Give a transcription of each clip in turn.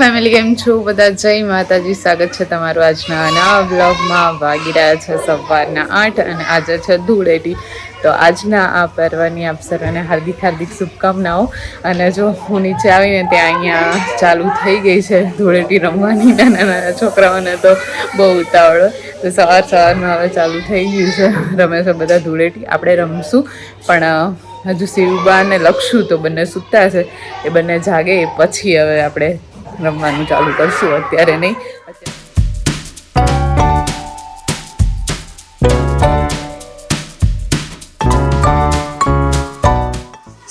Family કેમ છો? બધા જય માતાજી. સ્વાગત છે તમારું આજના નવા બ્લોગમાં વાગી રહ્યા છે સવારના આઠ અને આજે છે ધૂળેટી. તો આજના આ પર્વની આપ સર્વને હાર્દિક હાર્દિક શુભકામનાઓ. અને જો હું નીચે આવીને ત્યાં અહીંયા ચાલુ થઈ ગઈ છે ધૂળેટી રમવાની નાના નાના છોકરાઓને તો બહુ ઉતાવળ. તો સવાર સવારમાં હવે ચાલુ થઈ ગયું છે. રમે છે બધા ધૂળેટી. આપણે રમશું. પણ, હજુ શિવબા અને લક્ષુ તો બંને સૂતા છે એ બંને જાગે. એ પછી હવે આપણે રમવાનું ચાલુ કરશું અત્યારે નહીં.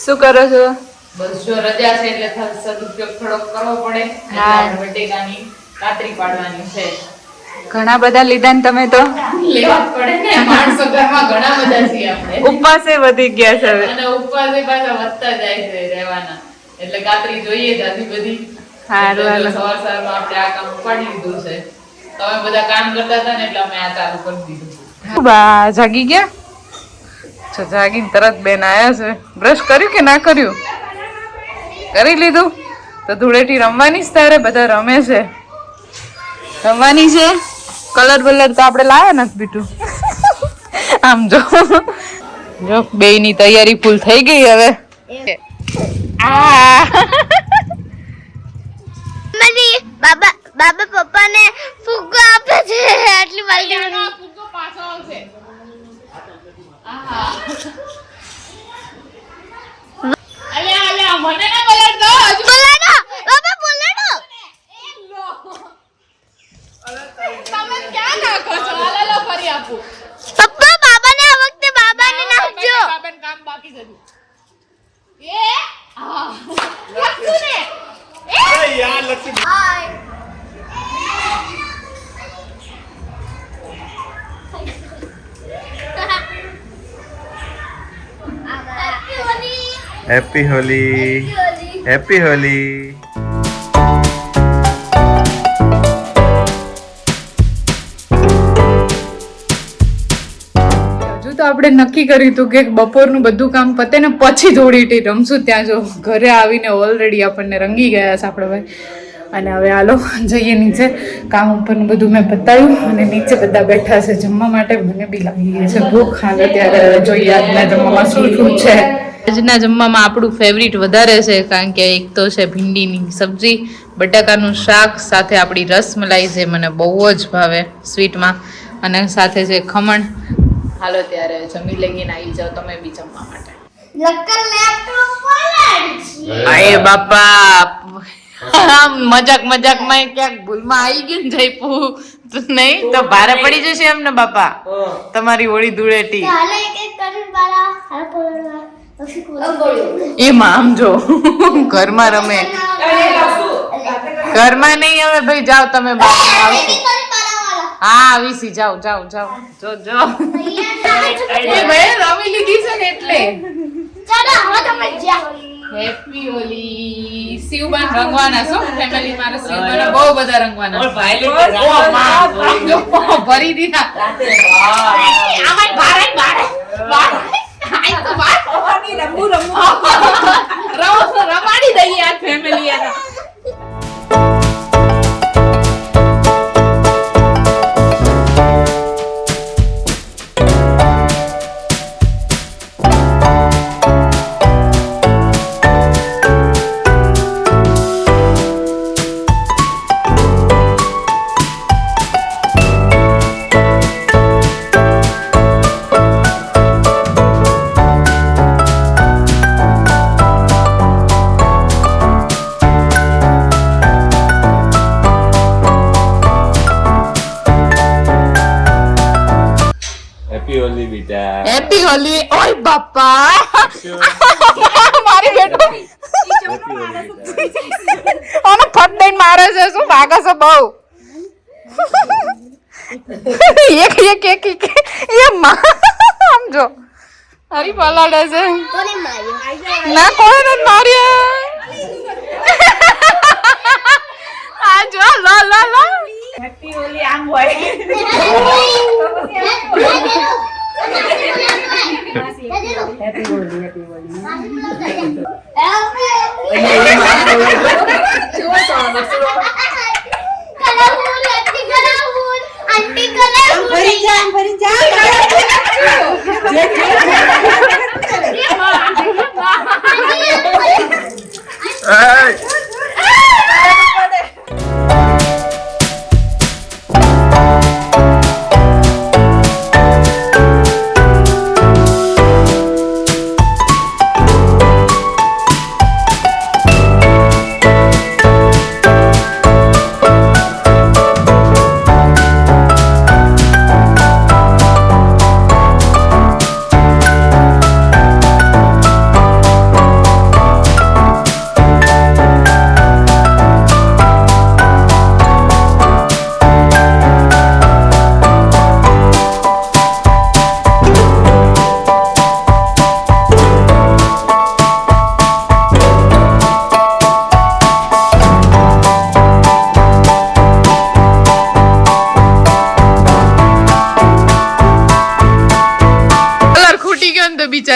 શું કરો છો? બસ જો રજા છે એટલે સદુપયોગ થોડોક કરવો પડે. હા. બટેકાની કાતરી પાડવાની છે. ઘણા બધા લીધા ને તમે તો? લેવા જ પડે ને. માણસો ઘરમાં ઘણા બધા છીએ આપણે. ઉપવાસે વધી ગયા છે હવે. અને ઉપવાસે પાછા વધતા જાય છે રહેવાના. એટલે કાતરી જોઈએ જ આથી બધી. એટલે હારું. સવાર સવારમાં આપણે આ કામ ઉપાડી લીધું છે. તમે બધા કામ કરતા હતા ને એટલે અમે આ ચાલુ કરી દીધું બા જાગી ગયા? અચ્છા જાગીને તરત બેન આયા છે. બ્રશ કર્યું કે ના કર્યું? કરી લીધું. તો ધૂળેટી રમવાની જ તારે? બધા રમે છે. રમવાની છે? કલર બલર તો આપણે લાયા નથી બીટું. આમ જો. જો બેયની તૈયારી ફૂલ થઈ ગઈ હવે. આ. બાબા બાબા પપ્પાને ફુગ્ગો આપે છે. આટલી વાલી અલ્યા અલ્યા મને ના બગાડતો હજુ બોલાડો બાબા બોલાડો. તમે ક્યાં નાખો છો? હાલો લો ફરી આપું. પપ્પા બાબાને આ વખતે બાબાને નાખજો. બાબાને કામ બાકી છે હજુ. એ? હા. લખશું ને હેપી હોલી હેપી હોલી હજુ આપણે નક્કી કર્યું હતું કે બપોરનું બધું કામ પતે ને પછી ધૂળેટી રમશું. ત્યાં જો ઘરે આવીને ઓલરેડી આપણને રંગી ગયા છે આપણે ભાઈ. અને હવે હાલો, જઈએ નીચે. કામ ઉપરનું બધું મેં બતાવ્યું અને નીચે બધા બેઠા છે. જમવા માટે મને બી લાગી ગઈ છે ભૂખ. હાલે, ત્યારે જોઈએ આજના જમવામાં શું શું છે. આજના જમવામાં આપણું ફેવરિટ વધારે છે, કારણ કે એક તો છે ભીંડીની સબ્જી, બટાકાનું શાક, સાથે આપણી રસમલાઈ જે મને બહુ જ ભાવે સ્વીટમાં અને સાથે છે ખમણ. હાલો ત્યારે જમી લઈને આવી જાઓ તમે બી જમવા માટે. લક્કર લેપટોપ પલાડ આય બાપા મજાક મજાકમાં ક્યાંક ભૂલમાં આવી ગયું ને જયપુ નહીં તો ભારે પડી જશે એમ ને બાપા તમારી હોળી ધૂળેટી. એમાં આમ જો ઘરમાં રમે. ઘરમાં નહીં હવે ભાઈ જાઓ તમે બાપા આવશું હા આવીશી જાઓ જાઓ જાઓ. જો જો. એ ભાઈ રમી લીધી છે ને એટલે. ચાલો હવે તમે જ્યાં હેપી હોલી શિવબાન રંગવાના છો? ફેમિલી મારા શિવબાન બહુ બધા રંગવાના ઓ માં. જો ભરી દીધા. આમાં બારે બારે બારે આઈ તો વાત રમુ રમુ. રમાડી દઈએ આ ફેમિલી આ હેપી હોલી બેટા. હેપી હોલી ઓય બાપા. મારી બેટો. અને ફટ દઈને મારે છે શું ભાગે છે બહુ? એક એક એક એક એ માં. સમજો. અરે હરી પલાડે છે. ના કોઈ નથી માર્યા? આ જો લો લો લો. હેપી હોલી આમ હોય. હેપી હોલી હેપી હોલી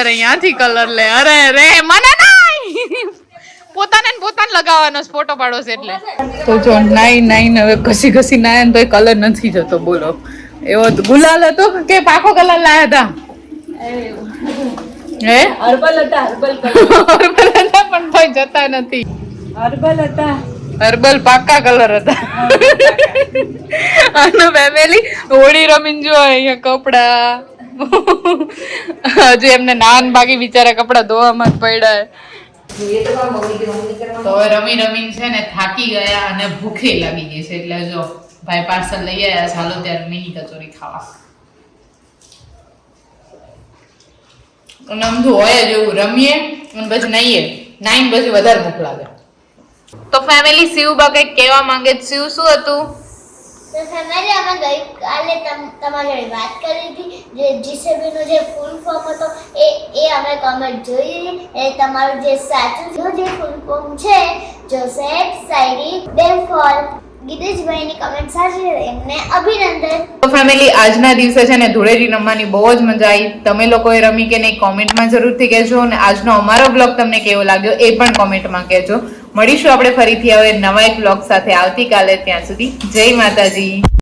અત્યારે અહીંયાથી કલર લે. અરે રે મને નહીં! પોતાને પોતાને લગાવવાનો ફોટો પાડો છે એટલે. તો જો નાઈ નાઈને હવે ઘસી ઘસી નાય ને તો કલર નથી જતો બોલો. એવો ગુલાલ હતો કે પાકો કલર લાયા હતા હે? હર્બલ હતા હર્બલ હર્બલ હતા પણ ભાઈ જતા નથી. હર્બલ હતા. હર્બલ પાકા કલર હતા. આનો ફેમિલી હોળી રમીને જો અહીંયા કપડા. હજુ એમને નાન બાકી બિચારા કપડા ધોવામાં જ પડ્યા. તો રમી રમીને છે ને થાકી ગયા અને ભૂખે લાગી ગઈ છે. એટલે જો ભાઈ પાર્સલ લઈ આવ્યા ચાલો ત્યારે મિની કચોરી ખાવા. અને આમ તો હોય જ એવું રમીએ અને પછી નાઈએ નાઈને પછી વધારે ભૂખ લાગે. તો ફેમિલી શિવબા કંઈક કહેવા માંગે શિવ શું હતું? તો ફેમિલી અમે ગઈકાલે તમ- તમારી જોડે વાત કરી હતી. જે જીસીબીનો જે ફૂલ ફોર્મ હતો, એ એ અમે કમેન્ટ જોઈ. એ તમારું જે સાચું જે ફૂલ ફોર્મ છે જોસેફ સાયરી બેફોલ ગિરીશભાઈની કમેન્ટ સાચી એમને અભિનંદન. તો ફેમિલી આજના દિવસે છે ને ધૂળેટી રમવાની બહુ જ મજા આવી. તમે લોકોએ રમી કે નહીં કોમેન્ટમાં જરૂરથી કહેજો. અને આજનો અમારો બ્લોગ તમને કેવો લાગ્યો, એ પણ કોમેન્ટમાં કહેજો. મળીશું આપણે ફરીથી હવે નવા એક બ્લોગ સાથે આવતીકાલે ત્યાં સુધી. જય માતાજી.